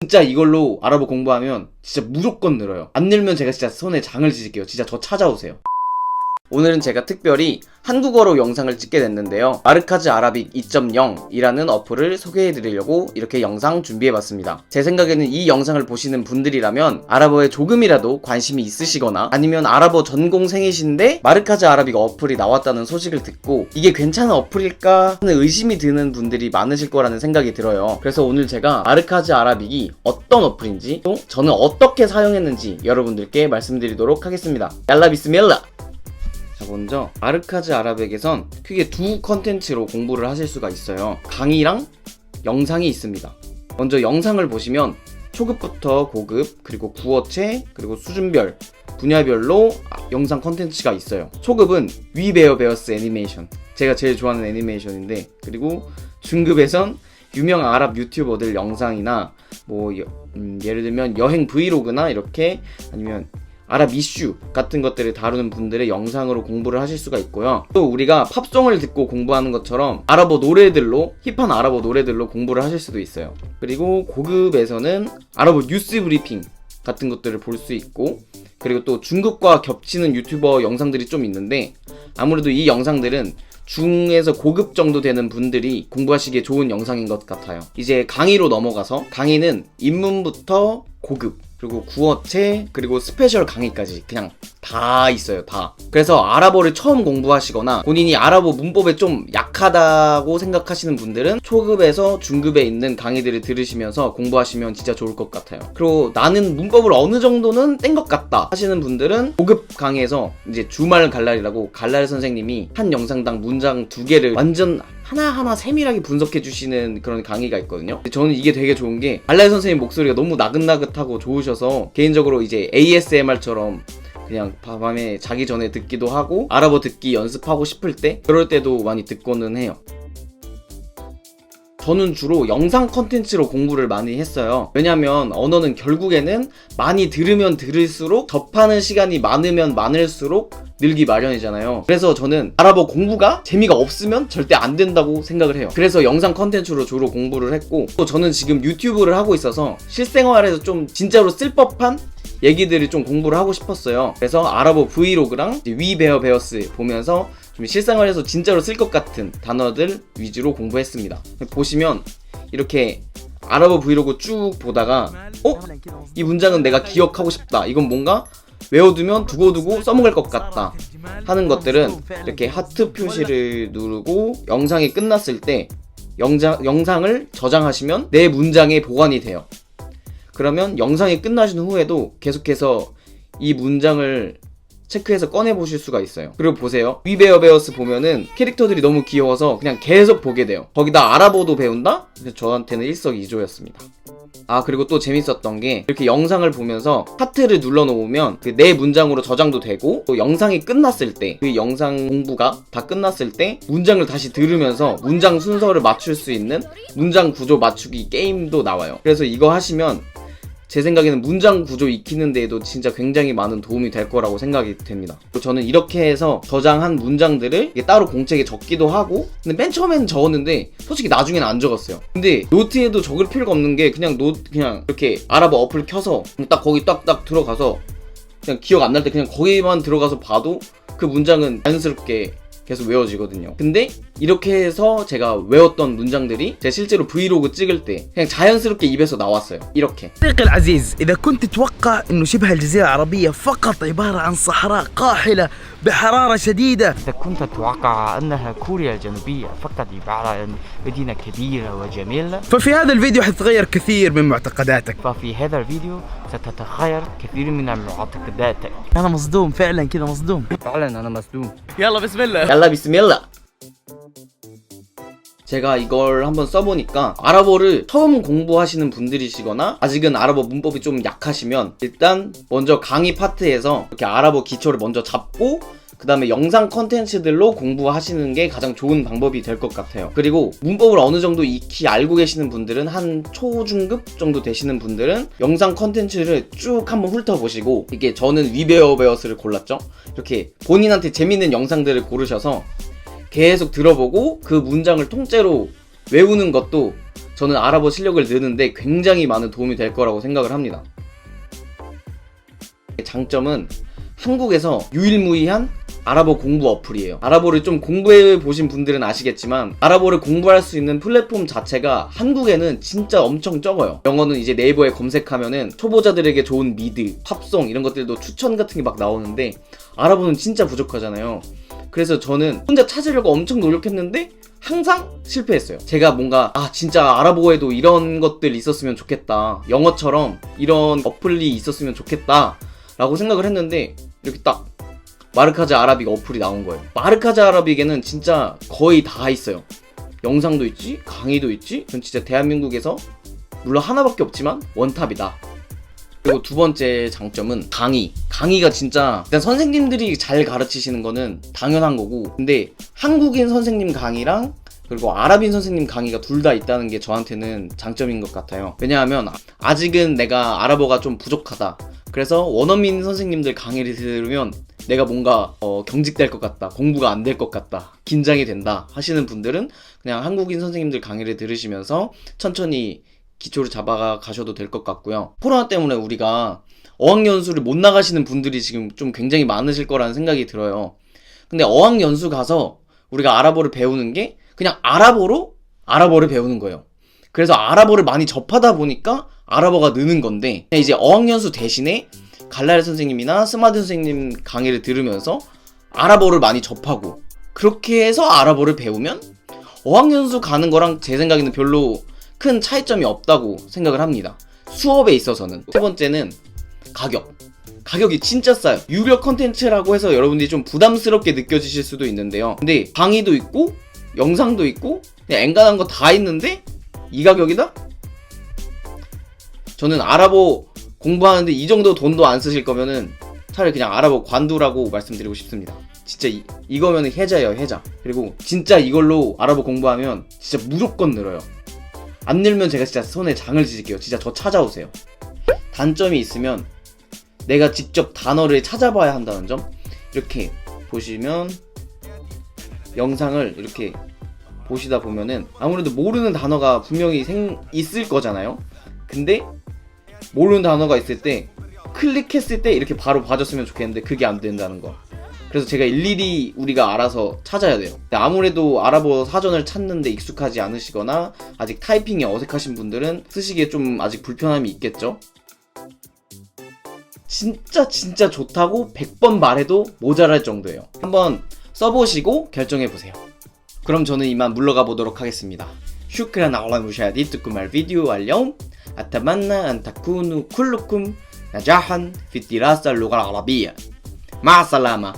진짜 이걸로 아랍어 공부하면 진짜 무조건 늘어요. 안 늘면 제가 진짜 손에 장을 지질게요. 진짜 저 찾아오세요. 오늘은 제가 특별히 한국어로 영상을 찍게 됐는데요. 마르카즈 아라빅 2.0이라는 어플을 소개해 드리려고 이렇게 영상 준비해 봤습니다. 제 생각에는 이 영상을 보시는 분들이라면 아랍어에 조금이라도 관심이 있으시거나 아니면 아랍어 전공생이신데 마르카즈 아라빅 어플이 나왔다는 소식을 듣고 이게 괜찮은 어플일까 하는 의심이 드는 분들이 많으실 거라는 생각이 들어요. 그래서 오늘 제가 마르카즈 아라빅이 어떤 어플인지 또 저는 어떻게 사용했는지 여러분들께 말씀드리도록 하겠습니다. 얄라 비스밀라! 자 먼저 아르카즈 아라벡에선 크게 두 컨텐츠로 공부를 하실 수가 있어요. 강의랑 영상이 있습니다. 먼저 영상을 보시면 초급부터 고급 그리고 구어체 그리고 수준별 분야별로 아, 영상 컨텐츠가 있어요. 초급은 위베어 베어스 애니메이션. 제가 제일 좋아하는 애니메이션인데 그리고 중급에선 유명 아랍 유튜버들 영상이나 뭐 여- 음, 예를 들면 여행 브이로그나 이렇게 아니면 아랍 이슈 같은 것들을 다루는 분들의 영상으로 공부를 하실 수가 있고요. 또 우리가 팝송을 듣고 공부하는 것처럼 아랍어 노래들로 힙한 아랍어 노래들로 공부를 하실 수도 있어요. 그리고 고급에서는 아랍어 뉴스 브리핑 같은 것들을 볼 수 있고 그리고 또 중국과 겹치는 유튜버 영상들이 좀 있는데 아무래도 이 영상들은 중에서 고급 정도 되는 분들이 공부하시기에 좋은 영상인 것 같아요. 이제 강의로 넘어가서 강의는 입문부터 고급 그리고 구어체 그리고 스페셜 강의까지 그냥 다 있어요 다. 그래서 아랍어를 처음 공부하시거나 본인이 아랍어 문법에 좀 약하다고 생각하시는 분들은 초급에서 중급에 있는 강의들을 들으시면서 공부하시면 진짜 좋을 것 같아요. 그리고 나는 문법을 어느 정도는 뗀 것 같다 하시는 분들은 고급 강의에서 이제 주말 갈랄이라고 갈랄 선생님이 한 영상당 문장 두 개를 완전 하나하나 세밀하게 분석해 주시는 그런 강의가 있거든요. 저는 이게 되게 좋은 게 알라이 선생님 목소리가 너무 나긋나긋하고 좋으셔서 개인적으로 이제 ASMR처럼 그냥 밤에 자기 전에 듣기도 하고 아랍어 듣기 연습하고 싶을 때 그럴 때도 많이 듣고는 해요. 저는 주로 영상 컨텐츠로 공부를 많이 했어요. 왜냐면 언어는 결국에는 많이 들으면 들을수록 접하는 시간이 많으면 많을수록 늘기 마련이잖아요. 그래서 저는 아랍어 공부가 재미가 없으면 절대 안 된다고 생각을 해요. 그래서 영상 컨텐츠로 주로 공부를 했고 또 저는 지금 유튜브를 하고 있어서 실생활에서 좀 진짜로 쓸 법한 얘기들을 좀 공부를 하고 싶었어요. 그래서 아랍어 브이로그랑 위베어 베어스 보면서 좀 실생활에서 진짜로 쓸 것 같은 단어들 위주로 공부했습니다. 보시면 이렇게 아랍어 브이로그 쭉 보다가 어? 이 문장은 내가 기억하고 싶다. 이건 뭔가 외워두면 두고두고 써먹을 것 같다 하는 것들은 이렇게 하트 표시를 누르고 영상이 끝났을 때 영상, 영상을 저장하시면 내 문장에 보관이 돼요. 그러면 영상이 끝나신 후에도 계속해서 이 문장을 체크해서 꺼내 보실 수가 있어요. 그리고 보세요. 위베어 베어스 보면은 캐릭터들이 너무 귀여워서 그냥 계속 보게 돼요. 거기다 아랍어도 배운다? 저한테는 일석이조였습니다. 아 그리고 또 재밌었던 게 이렇게 영상을 보면서 하트를 눌러 놓으면 그 내 문장으로 저장도 되고 또 영상이 끝났을 때 그 영상 공부가 다 끝났을 때 문장을 다시 들으면서 문장 순서를 맞출 수 있는 문장 구조 맞추기 게임도 나와요. 그래서 이거 하시면 제 생각에는 문장 구조 익히는 데에도 진짜 굉장히 많은 도움이 될 거라고 생각이 됩니다. 저는 이렇게 해서 저장한 문장들을 따로 공책에 적기도 하고 근데 맨 처음에는 적었는데 솔직히 나중에는 안 적었어요. 근데 노트에도 적을 필요가 없는 게 그냥 노 그냥 이렇게 아랍어 어플 켜서 딱 거기 딱딱 들어가서 그냥 기억 안 날 때 그냥 거기만 들어가서 봐도 그 문장은 자연스럽게 계속 외워지거든요. 근데 이렇게 해서 제가 외웠던 문장들이 제가 실제로 브이로그 찍을 때 그냥 자연스럽게 입에서 나왔어요. 이렇게. صديقي العزيز إذا كنت تتوقع أنه شبه الجزيرة العربية فقط عبارة عن صحراء قاحلة بحرارة شديدة إذا كنت تتوقع أنها كوريا الجنوبية فقط عبارة عن مدينة كبيرة وجميلة ففي هذا الفيديو حتتغير كثير من معتقداتك ففي هذا الفيديو ستتغير كثير من معتقداتك أنا مصدوم فعلا كذا مصدوم فعلا أنا مصدوم يلا بسم الله 얄라 비스밀라. 제가 이걸 한번 써보니까 아랍어를 처음 공부하시는 분들이시거나 아직은 아랍어 문법이 좀 약하시면 일단 먼저 강의 파트에서 이렇게 아랍어 기초를 먼저 잡고 그 다음에 영상 컨텐츠들로 공부하시는 게 가장 좋은 방법이 될 것 같아요. 그리고 문법을 어느 정도 익히 알고 계시는 분들은 한 초중급 정도 되시는 분들은 영상 컨텐츠를 쭉 한번 훑어보시고 이게 저는 위베어 베어스를 골랐죠. 이렇게 본인한테 재밌는 영상들을 고르셔서 계속 들어보고 그 문장을 통째로 외우는 것도 저는 아랍어 실력을 느는데 굉장히 많은 도움이 될 거라고 생각을 합니다. 장점은 한국에서 유일무이한 아랍어 공부 어플이에요. 아랍어를 좀 공부해 보신 분들은 아시겠지만 아랍어를 공부할 수 있는 플랫폼 자체가 한국에는 진짜 엄청 적어요. 영어는 이제 네이버에 검색하면은 초보자들에게 좋은 미드, 팝송 이런 것들도 추천 같은 게 막 나오는데 아랍어는 진짜 부족하잖아요. 그래서 저는 혼자 찾으려고 엄청 노력했는데 항상 실패했어요. 제가 뭔가 아 진짜 아랍어에도 이런 것들 있었으면 좋겠다. 영어처럼 이런 어플이 있었으면 좋겠다. 라고 생각을 했는데 이렇게 딱 마르카즈 아라빅 어플이 나온 거예요. 마르카즈 아라빅에는 진짜 거의 다 있어요. 영상도 있지, 강의도 있지. 전 진짜 대한민국에서 물론 하나밖에 없지만 원탑이다. 그리고 두 번째 장점은 강의. 강의가 진짜 일단 선생님들이 잘 가르치시는 거는 당연한 거고, 근데 한국인 선생님 강의랑 그리고 아랍인 선생님 강의가 둘 다 있다는 게 저한테는 장점인 것 같아요. 왜냐하면 아직은 내가 아랍어가 좀 부족하다. 그래서 원어민 선생님들 강의를 들으면 내가 뭔가 어, 경직될 것 같다, 공부가 안 될 것 같다, 긴장이 된다 하시는 분들은 그냥 한국인 선생님들 강의를 들으시면서 천천히 기초를 잡아가 가셔도 될 것 같고요. 코로나 때문에 우리가 어학연수를 못 나가시는 분들이 지금 좀 굉장히 많으실 거라는 생각이 들어요. 근데 어학연수 가서 우리가 아랍어를 배우는 게 그냥 아랍어로 아랍어를 배우는 거예요. 그래서 아랍어를 많이 접하다 보니까 아랍어가 느는 건데 이제 어학연수 대신에 갈랄 선생님이나 스마드 선생님 강의를 들으면서 아랍어를 많이 접하고 그렇게 해서 아랍어를 배우면 어학연수 가는 거랑 제 생각에는 별로 큰 차이점이 없다고 생각을 합니다. 수업에 있어서는 세 번째는 가격. 가격이 진짜 싸요. 유료 컨텐츠라고 해서 여러분들이 좀 부담스럽게 느껴지실 수도 있는데요. 근데 강의도 있고 영상도 있고 그냥 앵간한 거 다 있는데 이 가격이다? 저는 아랍어 공부하는데 이 정도 돈도 안 쓰실 거면은 차라리 그냥 아랍어 관두라고 말씀드리고 싶습니다. 진짜 이, 이거면 해자예요 해자. 그리고 진짜 이걸로 아랍어 공부하면 진짜 무조건 늘어요. 안 늘면 제가 진짜 손에 장을 지질게요. 진짜 저 찾아오세요. 단점이 있으면 내가 직접 단어를 찾아봐야 한다는 점. 이렇게 보시면 영상을 이렇게 보시다 보면은 아무래도 모르는 단어가 분명히 생 있을 거잖아요. 근데 모르는 단어가 있을 때 클릭했을 때 이렇게 바로 봐줬으면 좋겠는데 그게 안 된다는 거. 그래서 제가 일일이 우리가 알아서 찾아야 돼요. 아무래도 알아보고 사전을 찾는데 익숙하지 않으시거나 아직 타이핑이 어색하신 분들은 쓰시기에 좀 아직 불편함이 있겠죠? 진짜 진짜 좋다고 100번 말해도 모자랄 정도예요. 한번 써보시고 결정해보세요. 그럼 저는 이만 물러가 보도록 하겠습니다. 슈크란 알람 무샤디 뚜꾸말 비디오 알렴 أتمنى أن تكونوا كلكم نجاحا في الدراسة اللغة العربية. مع السلامة.